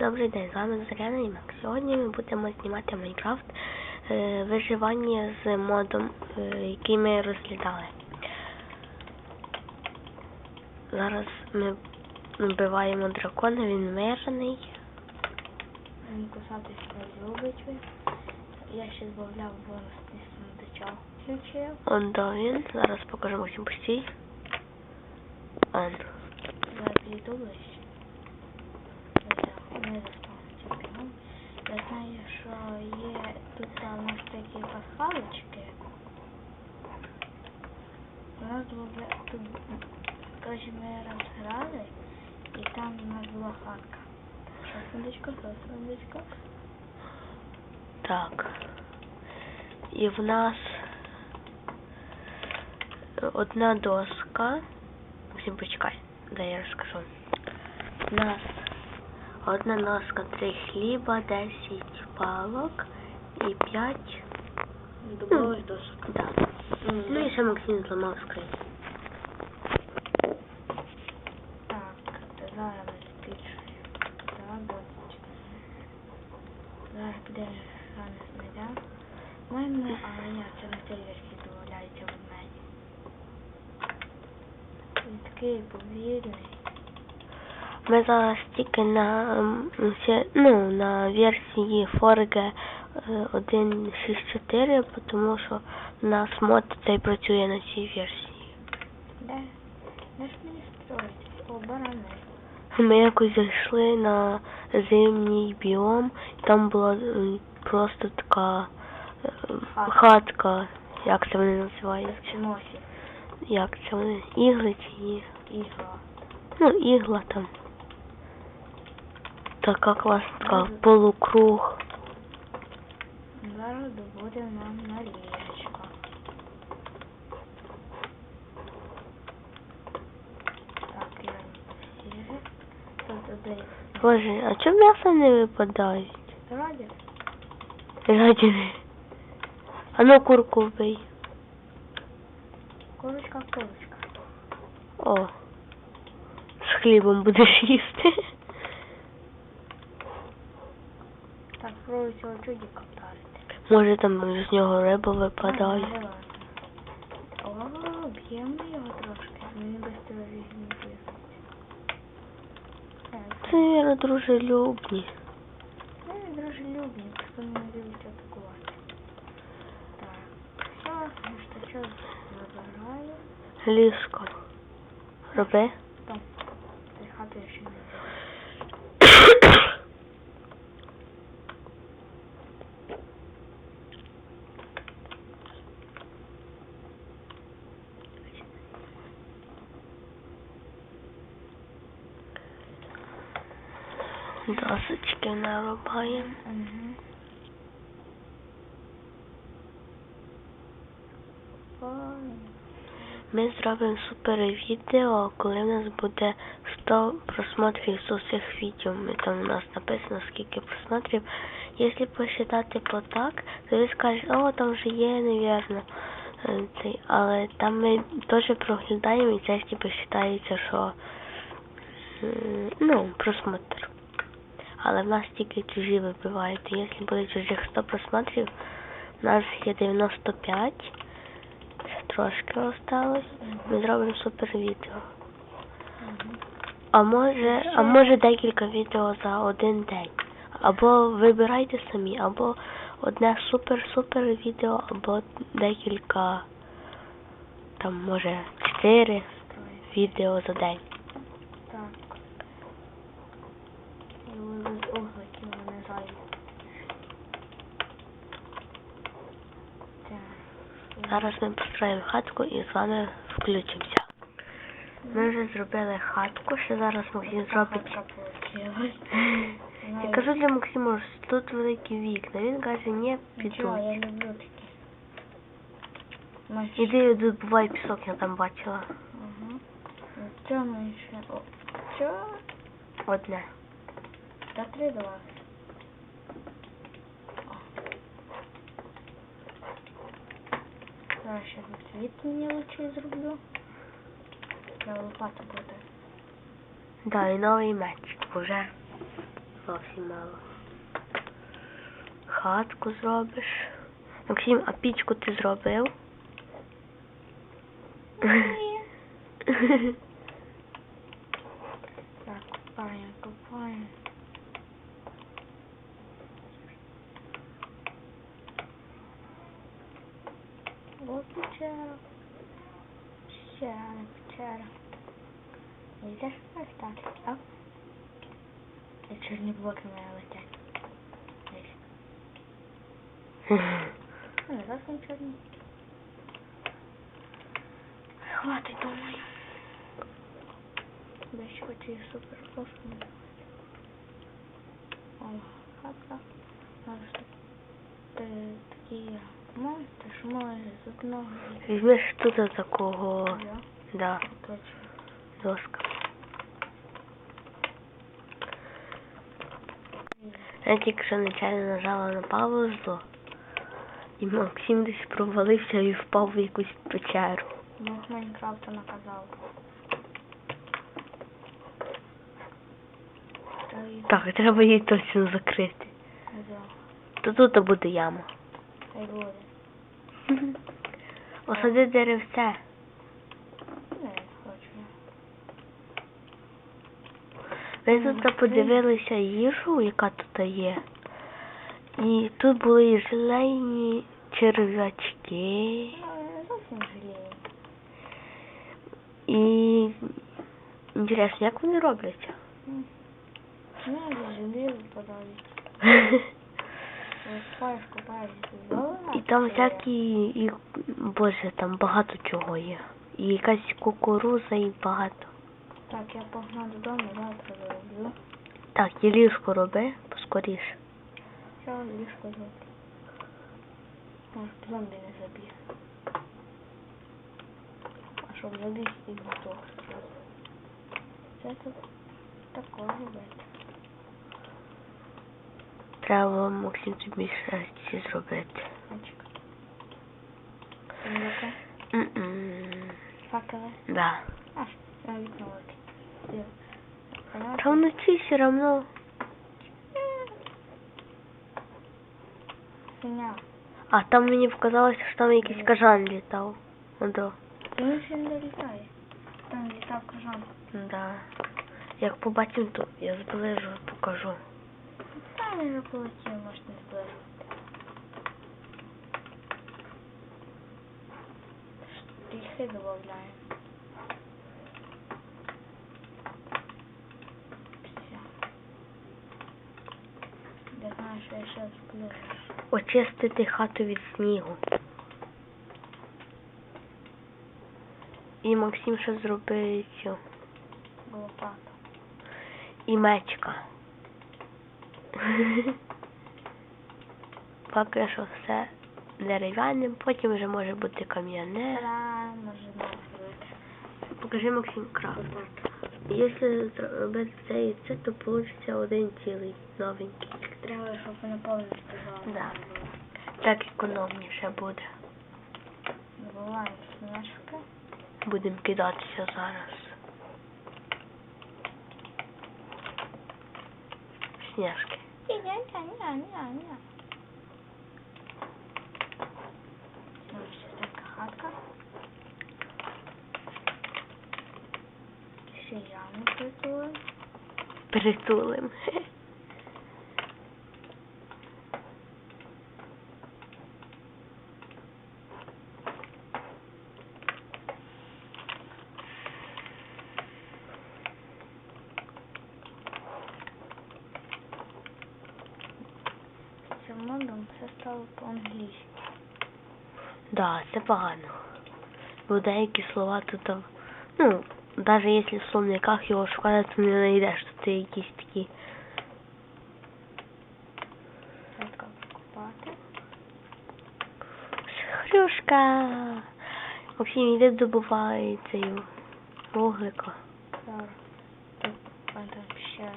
Добрий день, з вами Зоряна і Макс. Сьогодні ми будемо знімати Майнкрафт е, виживання з модом, е, який ми розглядали. Зараз ми вбиваємо дракона, він мирний. Він кусатись не любить. Я ще збавляв вирости сундучок. Включив. Он до він. Зараз покажу Максим постій. Он. Зараз ближче. Я не заспав чемпіон. Я знаю, що є тут там у нас такі пасхалочки. У нас було тут, коротше, ми раз грали, і там у нас була хатка. Що, сундучко, що, сундучко? Так. І в нас одна доска. Максим, почекай, дай я розкажу. У нас одна доска, три хліба, 10 палок і 5 Дубових дошок. Да. Ну і ще Максим зламав скринь. Так, зараз збільшуємо. Так, 24. Зараз підемо рано знайдемо. Мене, але ні, це на телевізорі дозволяється в мене. Він такий повільний. Ми зараз тільки на ну, на версії Forge 1.6.4, тому що у нас мод цей працює на цій версії. Мені строїть? Ми якось зайшли на зимній біом, і там була просто така е, Хатка. хатка, як це вони називаються? Носі. Як це вони? Ігли чи? Ігла. Ну, ігла там. Така класна, така полукруг. Зараз добуде нам на ліжечко. Так, я сіре. Тут десь Боже, а чому м'ясо не випадають? раді. Радіни. А ну курку вбий. Курочка, курочка. О. З хлібом будеш їсти. Так, цього чудика вдарити. Може там з нього риба випадає. Ага, давай. О, б'ємо його трошки. Мені без тебе візьмі Це, мабуть, дружелюбні. Ну, він дружелюбний, просто не любить атакувати. Так, все, містачок забираю. Ліжко. Роби. Там, ти хату я ще не взяв. Досочки Угу. Ми зробимо супер відео, коли в нас буде 100 просмотрів з усіх відео. Ми там у нас написано скільки просмотрів. Якщо посчитати по так, то ви скажете, о, там вже є, невірно. е, але там ми теж проглядаємо і це ж типу вважається, що ну, просмотр. Але в нас тільки чужі вибивають. Якщо буде чужих 100 просмотрів, у нас є 95. Ще трошки осталось. Ми зробимо супер відео. А може, а може декілька відео за один день. Або вибирайте самі, або одне супер-супер відео, або декілька, там може чотири відео за день. Так. І ви без огликів не зайві. Так. Зараз ми построїмо хатку і з вами включимося. Ми вже зробили хатку, ще зараз Максим зробить. Я кажу для Максима, що тут великі вікна. Він каже, люблю такі. Іди добувай пісок, я там бачила. Одне. Та три до вас. О. Зараз ще освітлення лучше зроблю. Треба лопата буде. Да, і новий меч. Уже зовсім мало. Хатку зробиш. Максим, а пічку ти зробив? Ні. Ось печера. Ще одна печера. Йдеш так, так? І чорні блоки має летять. Десь. Не зовсім чорні. Хватить, думаю. Десь хочу і супер космос. О, хатка. Може, тут ти такі монстри, що може з Візьмеш тут такого, да, точно. доска. Я тільки що нечайно нажала на паузу, і Максим десь провалився і впав в якусь печеру. Бог Майнкрафта наказав. Так, треба її точно закрити. да, То тут буде яма. та й буде. Осади деревце. Не хочу. Ми тут подивилися їжу, яка тут є. І тут були і зелені черв'ячки. Не жалію. І інтересно, як вони робляться? М. Ну, зелена. І там всякі, і, боже, там багато чого є. І якась кукуруза і багато. Так, я погнав додому, завтра зроблю. Так, і ліжко роби, поскоріше. Все, ліжко зроблю. Може, зомбі не забіг. А щоб забіг, і готов. Це тут такого робити. Треба Максим тобі ці зробити. Факели. Да. А. Та вночі все равно. А там мені показалося, що там якийсь кажан літав. Да. Він ще не літає. Там літав кажан. Да. Як побачимо, то я зближу, покажу. Полетів, може не зближу. Штрихи. Все. Я знаю, що я ще зближу. Очистити хату від снігу. І Максим ще зробить цю. Лопата. І мечка. Поки що все дерев'яним, потім вже може бути кам'яне. Покажи Максим крафт. Якщо зробити це і це, то вийде один цілий новенький. Треба, щоб вона повністю була. Да. Так економніше буде. Забуваємо смішки. Будемо кидатися зараз. Сніжки. Ня-ня-ня-ня-ня. Ось така хатка. Ще яму притули. Притулим. З цим модом все стало по-англійськи. Да, це погано. Бо деякі слова тут, ну, навіть якщо в словниках його шукати, то не знайдеш, то це якісь такі. Хрюшка. Максим, йде добуває цей вуглика. Зараз. Тут там ще.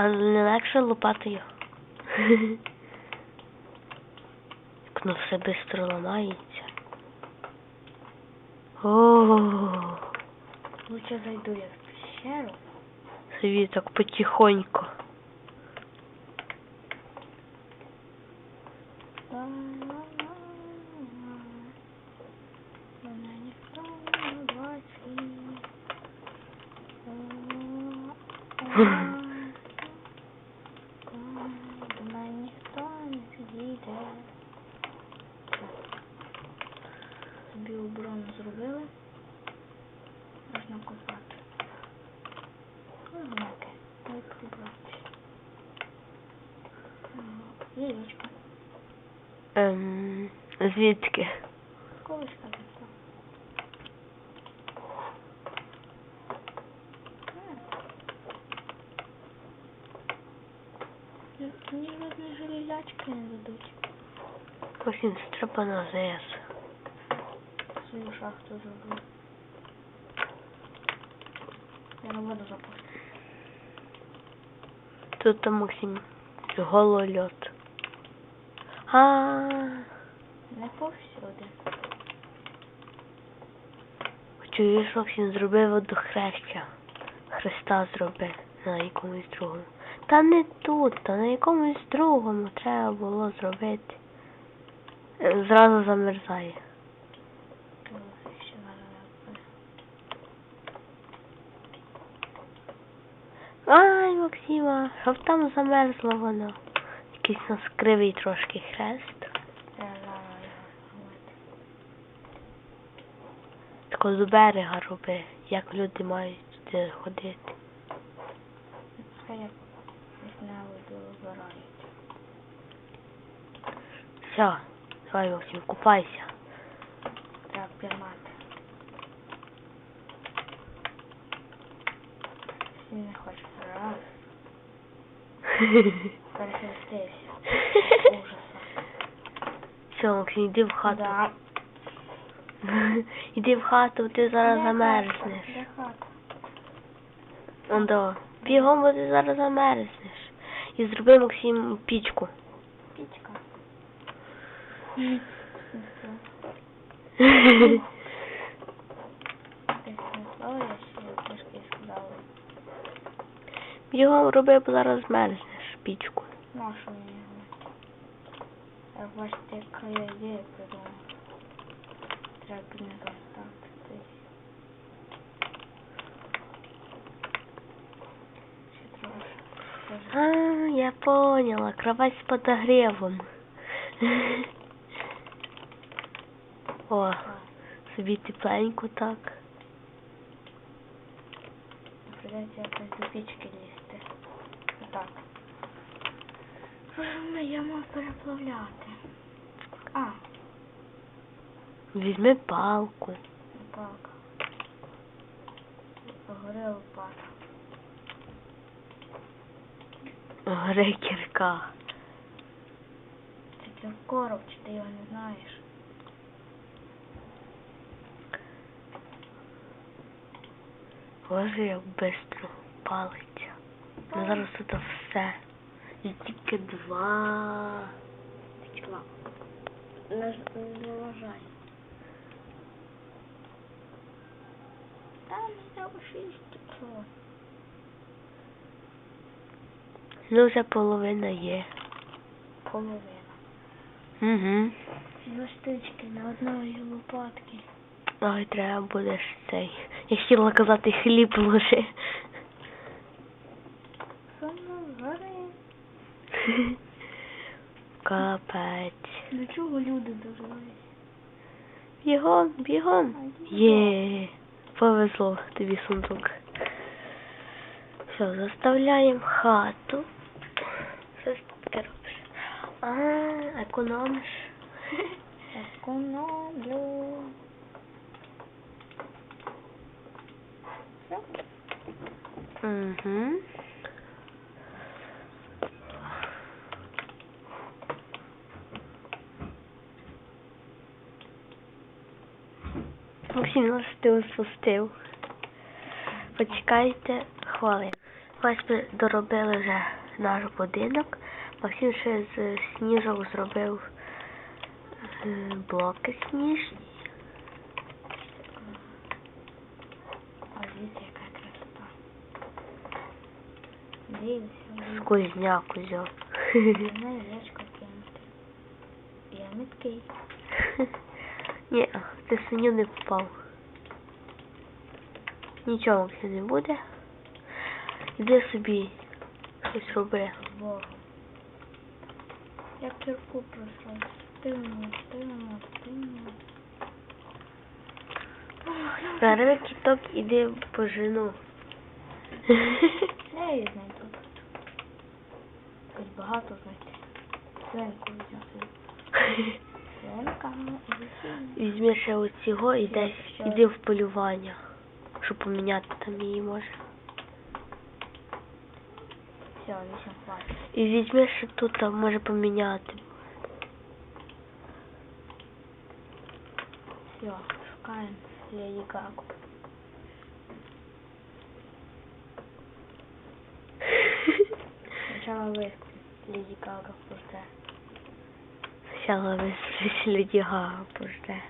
А не легше лопатою. Як воно все швидко ламається. О, Лучше зайду я в пещеру. собі так потихоньку. Мене ніхто не бачить. До мене ніхто не підійде. Собі оборону зробили. Можна копати. Однаке, не прибрати. Яєчко. Ем, звідки? Колишка пішла. Мені жодної железячки не дадуть. Це треба на ЗС. Свою шахту зроблю. Я на воду запустив. Тут там Максим голольот. А, Не повсюди. чуєш, Максим зробив водохреща. Христа зроби на якомусь другому. Та не тут, та на якомусь другому треба було зробити. Зразу замерзає. Ай, Максима, щоб там замерзло воно. Якийсь у нас кривий трошки хрест. Тако до берега роби, як люди мають туди ходити. Хай як. Все, давай, Максим, купайся. Треба пірнати. Всі не хоче. Раз. Максим, йди в хату. Да. Іди в хату, ти зараз Де замерзнеш. Де хата? Он. Бігом, бо ти зараз замерзнеш. І зроби Максим пічку. Пічка. Бігом роби, бо зараз змерзнеш пічку. Нашу бачите, яка я ідея придумала. Треба. Ще трошки. А, я поняла, кровать з подогревом. О, собі тепленько так. Придеться якось до пічки лізти. Отак. Ой, Я мав переплавляти. А, Візьми палку. палка. Погори лопата. Гори кірка. Це короб, чи ти його не знаєш? Боже, як бистро палиться. Ну зараз тут все. І тільки два. Текла. Не, заважай. Там шість текло. Ну вже половина є. Половина. Угу. Дві штучки на одної лопатки. Ой, треба буде цей. Я хотіла казати хліб ложи. Капець. До чого люди доживають? Бігом, бігом. Є. Повезло тобі сундук. Все, заставляємо хату. Ти робиш? А, економиш. Економлю. Угу. Максим, нас ти спустив. Почекайте хвилин. Ось ми доробили вже наш будинок. Максим ще з сніжок зробив е, блоки сніжні. Сквозняк узяв. Я міткий. Ні, ти свиню не попав. Нічого Максим, не буде. Іди собі щось роби. Богом. Я кірку просрав. Стильно, стильно, стильно. Зараз кіток іди по жену. Я її знайду. Хоч багато знайти. Свинку взяти. Свинка. Візьми ще оцього і іди в полювання. Щоб поміняти там її може. Все, вісім хватить. І візьми ще тут, там може поміняти. Все, шукаємо Леді Гагу. Спочатку вискочить Леді Гага пожде. Сяла весь Леді Гага пожде.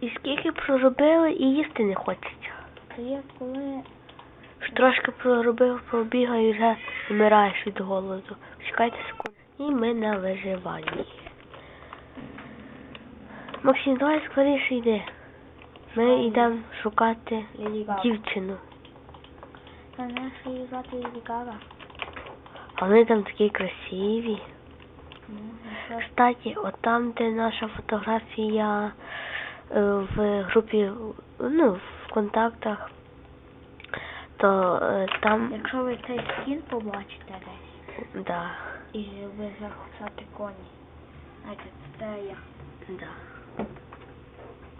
І скільки проробили і їсти не хочеться. Це є коли трошки проробив, пробігав і вже вмираєш від голоду. Чекайте секунду. І ми на виживанні. Максим, давай скоріше йди. Ми йдемо шукати дівчину. Не її звати Леді А вони там такі красиві. Ну, Кстати, от там, де наша фотографія в групі, ну, в контактах, то е, там, Якщо ви цей скін побачите десь, да, і ви захочете коні, знаєте, це я. да.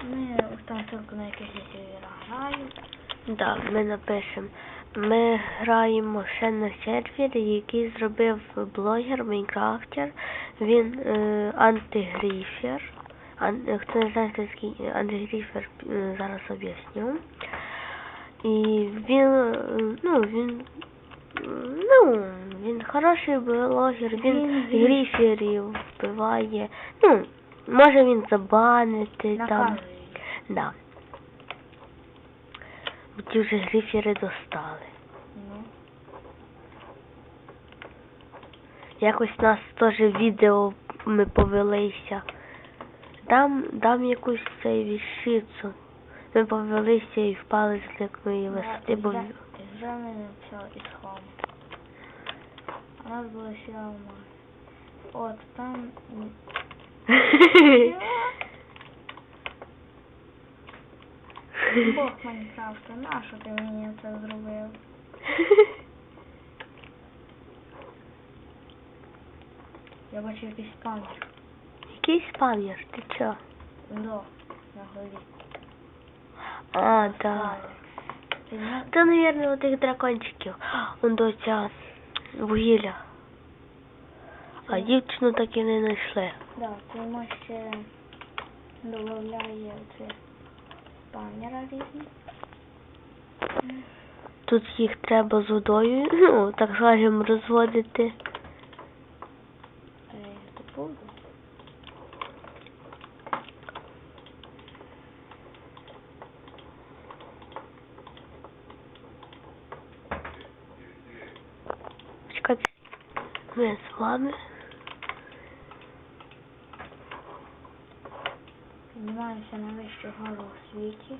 Ми там ссылку на сервер граю. Да, ми напишемо. Ми граємо ще на сервері, який зробив блогер, майнкрафтер. Він е, антигріфер. Хто не знає, хто такий антигріфер, е, зараз об'ясню. І він, ну, він, ну, він хороший блогер, він гріферів вбиває. Ну, може він забанити там. Да. Ті вже грифери достали. Якось нас теж відео ми повелися. Дам, дам якусь цей віщицю. Ми повелися і впали з великої висоти, бо ми все із хому. У нас було ще алмаз. От там Бог Майнкрафта, нащо ти мені це зробив? Я бачу якийсь спамер. Який спам'єр, ти чо? До, на голові. А, так. Не... Це, мабуть, у тих дракончиків. Он до ця вугілля. А дівчину так і не знайшли. Да, ти ще додає це спамера різні. Тут їх треба з водою, ну, так скажемо, розводити. Е, тут буду. Чекайте, з. Піднімаємося на вищу гору у світі.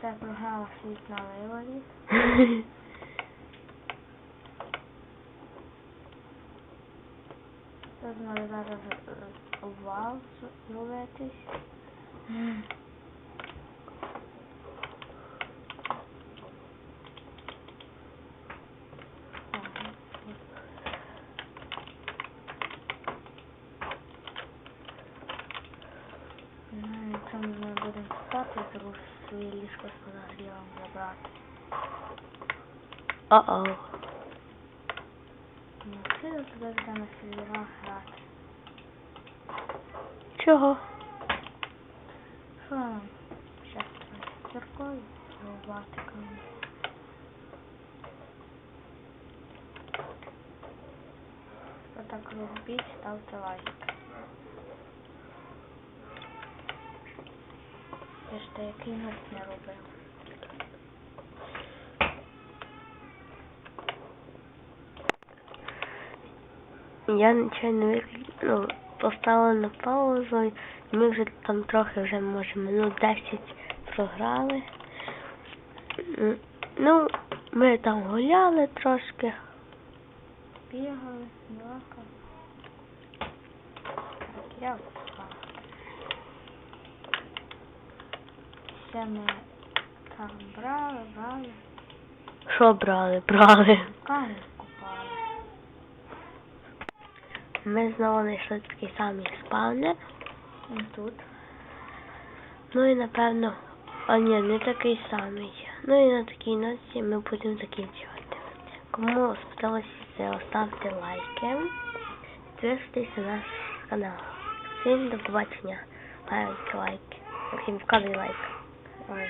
Це програма світ на виворі. Тут може зараз обвал з- зробитись. Ага. Ну, якщо ми будемо спати, то лучше своє ліжко з подогрівом забрати. Будемо сервера грати. Чого? Що нам? Щас церкові так робіть, ставте лайк. Я ж то який не робив. Я нечайно ну, поставила на паузу, і ми вже там трохи вже, може, минут 10 програли. Ну, ми там гуляли трошки. Бігали, балакали. Я впав. Ще ми там брали, брали, Що брали? Брали. камінь Ми знову знайшли такий самий спавнер. Тут. Ну і напевно. А ні, не такий самий. Ну і на такій ноті ми будемо закінчувати. Кому сподобалося це, ставте лайки. Підписуйтесь на наш канал. Всім до побачення. Лайки, лайки. Всім вказуй лайк. Ой,